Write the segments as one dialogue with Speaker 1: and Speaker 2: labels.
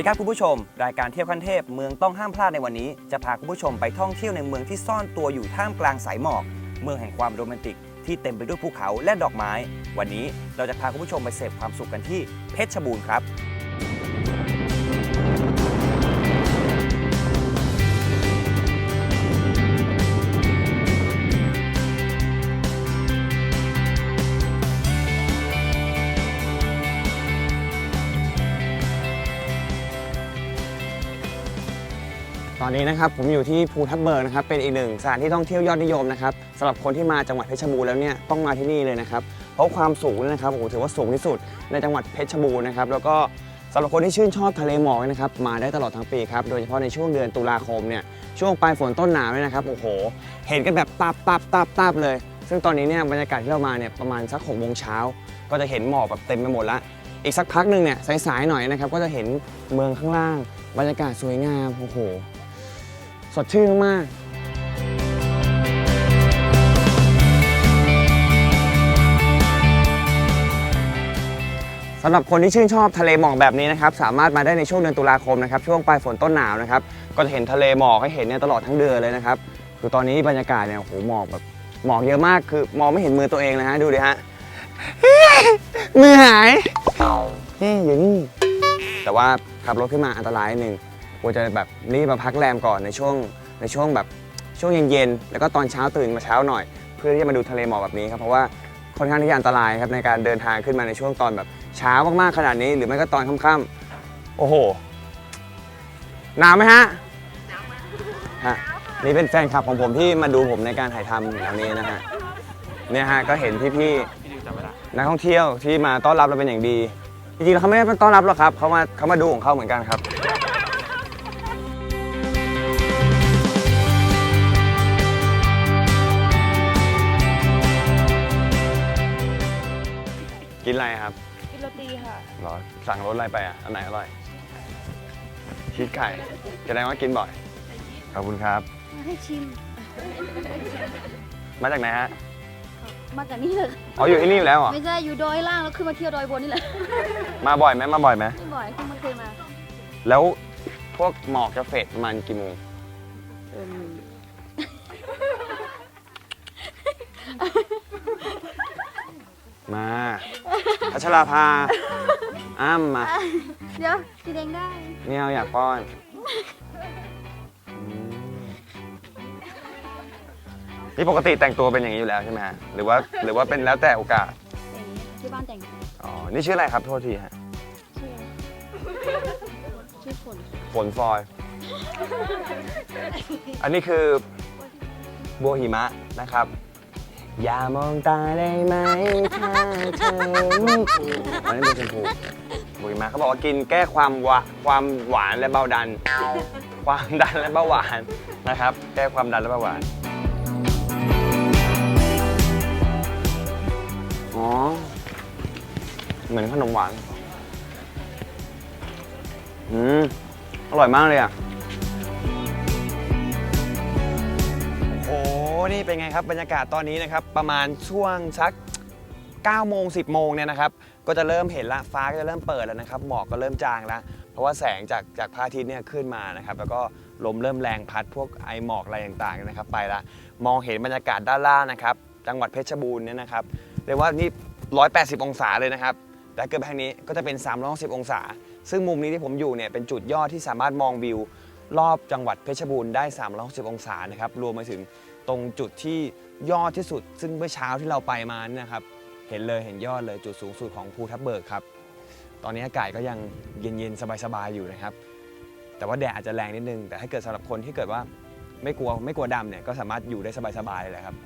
Speaker 1: ดีครับคุณผู้ชม รายการเที่ยวขั้นเทพเมืองต้องห้ามพลาดในวันนี้ จะพาคุณผู้ชมไปท่องเที่ยวในเมืองที่ซ่อนตัวอยู่ท่ามกลางสายหมอก เมืองแห่งความโรแมนติก ที่เต็มไปด้วยภูเขาและดอกไม้ วันนี้เราจะพาคุณผู้ชมไปเสพความสุขกันที่เพชรบูรณ์ครับ
Speaker 2: ตอนนี้นะครับผมอยู่ที่ภูทับเบิกนะครับเป็นอีกหนึ่งสถานที่ท่องเที่ยวยอดนิยมนะครับสำหรับคนที่มาจังหวัดเพชรบูรณ์แล้วเนี่ยต้องมาที่นี่เลยนะครับเพราะความสูงเนี่ยนะครับโอ้โหถือว่าสูงที่สุดในจังหวัดเพชรบูรณ์นะครับแล้วก็สำหรับคนที่ชื่นชอบทะเลหมอกนะครับมาได้ตลอดทั้งปีครับโดยเฉพาะในช่วงเดือนตุลาคมเนี่ยช่วงปลายฝนต้นหนาวเนี่ยนะครับโอ้โห เห็นกันแบบตับตับตับตับเลย ซึ่งตอนนี้เนี่ยบรรยากาศที่เรามาเนี่ยประมาณสักหกโมงเช้าก็จะเห็นหมอกแบบเต็มไปหมดละอีกสักพักหนึ่งเนี่ยสายๆหน่อยนะครับก็จะเห็นเมืองข้างล่าง บรรยากาศสวยงามโอ้โห สดชื่นมากสำหรับคนที่ชื่นชอบทะเลหมอกแบบนี้นะครับสามารถมาได้ในช่วงเดือนตุลาคมนะครับช่วงปลายฝนต้นหนาวนะครับก็จะเห็นทะเลหมอกให้เห็นเนี่ยตลอดทั้งเดือนเลยนะครับคือตอนนี้บรรยากาศเนี่ยโอ้โหหมอกแบบหมอกเยอะมากคือมองไม่เห็นมือตัวเองเลยฮะดูดิฮะมือหายนี่อยู่นี่แต่ว่าขับรถขึ้นมาอันตรายนิดนึง ควรจะแบบรีบมาพักแรมก่อนในช่วงในช่วงแบบช่วงเย็นๆแล้วก็ตอนเช้าตื่นมาเช้าหน่อย เพื่อที่จะมาดูทะเลหมอกแบบนี้ครับเพราะว่าค่อนข้างที่จะอันตรายครับในการเดินทางขึ้นมาในช่วงตอนแบบเช้ามากๆขนาดนี้ หรือไม่ก็ตอนค่ำๆโอ้โหหนาวไหมฮะฮะนี่เป็นแฟนคลับของผมที่มาดูผมในการถ่ายทำอยู่แถวนี้นะฮะเนี่ยฮะก็เห็นพี่ๆนักท่องเที่ยวที่มาต้อนรับเราเป็นอย่างดีจริงๆแล้วเขาไม่ได้มาต้อนรับหรอกครับเขามาเขามาดูของเขาเหมือนกันครับ กินอะไรครับ
Speaker 3: กินโรตีค่ะ
Speaker 2: หรอสั่งรสอะไรไปอะ อันไหนอร่อย ชีสไข่แสดงว่ากินบ่อย ขอบคุณครับ
Speaker 3: มาให้ชิม
Speaker 2: มาจากไหนฮะ
Speaker 3: มาจากนี่เลย
Speaker 2: อ๋ออยู่ที่นี่อยู่แล้วเหรอ
Speaker 3: ไม่ใช่อยู่ดอยล่างแล้วขึ้นมาเที่ยวดอยบนนี่แหละ
Speaker 2: มาบ่อยไหมมาบ่อยไหม
Speaker 3: ไม่บ่อยขึ้นมาเคยมา
Speaker 2: แล้วพวกหมอกจะเฟดประมาณกี่โมง
Speaker 3: เออ
Speaker 2: มา พัชราภา อ้ำมา
Speaker 3: เดี๋ยวกินเองได้
Speaker 2: ไม่เอาอยากป้อนอืมนี่ปกติแต่งตัวเป็นอย่างนี้อยู่แล้วใช่ไหมฮะหรือว่าหรือว่าเป็นแล้วแต่โอกาส
Speaker 3: อย่างนี้ที่บ้านแต่ง
Speaker 2: อ๋อ นี่ชื่ออะไรครับโทษทีฮะ
Speaker 3: ชื่ออะไรชื่อฝน
Speaker 2: ฝนฟอย อันนี้คือบัวหิมะนะครับ อย่ามองตาได้ไหมถ้าเธอไม่ถูกอันนี้บัวชมพูบัวหิมะเขาบอกว่ากินแก้ความหวาความหวานและเบาดัน ความดันและเบาหวานนะครับ แก้ความดันและเบาหวาน อ๋อ เหมือนขนมหวาน อืม อร่อยมากเลยอะ นี่เป็นไงครับบรรยากาศตอนนี้นะครับประมาณช่วงสัก9โมง10 โมงเนี่ยนะครับก็จะเริ่มเห็นละฟ้าก็จะเริ่มเปิดแล้วนะครับหมอกก็เริ่มจางแล้ว เพราะว่าแสงจากจากพระอาทิตย์เนี่ยขึ้นมานะครับแล้วก็ลมเริ่มแรงพัดพวกไอหมอกอะไรต่างๆนะครับไปละมองเห็นบรรยากาศด้านล่างนะครับจังหวัดเพชรบูรณ์เนี่ยนะครับเรียกว่านี่ 180 องศาเลยนะครับแต่เกิดไปทางนี้ก็จะเป็น360องศา ซึ่งมุมนี้ที่ผมอยู่เนี่ยเป็นจุดยอดที่สามารถมองวิว รอบจังหวัดเพชรบูรณ์ได้ 360 องศานะครับรวมไปถึงตรงจุดที่ยอดที่สุด ซึ่งเมื่อเช้าที่เราไปมานี่นะครับเห็นเลยเห็นยอดเลยจุดสูงสุดของภูทับเบิกครับ ตอนนี้อากาศก็ยังเย็นๆ สบายๆ อยู่นะครับ แต่ว่าแดดอาจจะแรงนิดนึง แต่ถ้าเกิดสำหรับคนที่เกิดว่าไม่กลัวไม่กลัวดำเนี่ยก็สามารถอยู่ได้สบายๆเลยแหละครับ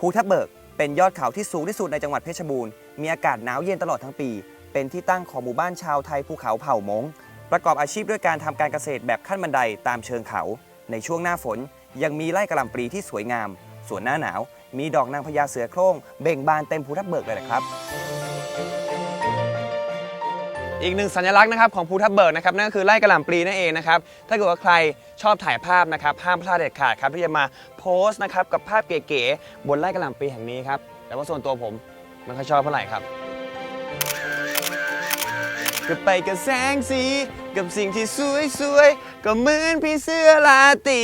Speaker 1: ภูทับเบิกเป็นยอดเขาที่สูงที่สุดในจังหวัดเพชรบูรณ์มีอากาศหนาวเย็นตลอดทั้งปี เป็นที่ตั้งของหมู่บ้านชาวไทยภูเขาเผ่ามง ประกอบอาชีพด้วยการทำการเกษตรแบบขั้นบันไดตามเชิงเขา ในช่วงหน้าฝนยังมีไร่กระหล่ำปลีที่สวยงาม ส่วนหน้าหนาว มีดอกนางพญาเสือโคร่งเบ่งบานเต็มภูทับเบิกเลยนะครับ
Speaker 2: อีกหนึ่งสัญลักษณ์นะครับของภูทับเบิกนะครับนั่นก็คือไร่กระหล่ำปลีนั่นเองนะครับถ้าเกิดว่าใครชอบถ่ายภาพนะครับห้ามพลาดเด็ดขาดครับที่จะมาโพสต์นะครับกับภาพเก๋ๆบนไร่กระหล่ำปลีแห่งนี้ครับแต่ว่าส่วนตัวผมไม่ค่อยชอบเท่าไหร่ครับ ก็ไปกับแสงสี กับสิ่งที่สวยๆ ก็เหมือนพี่เสื้อลาตี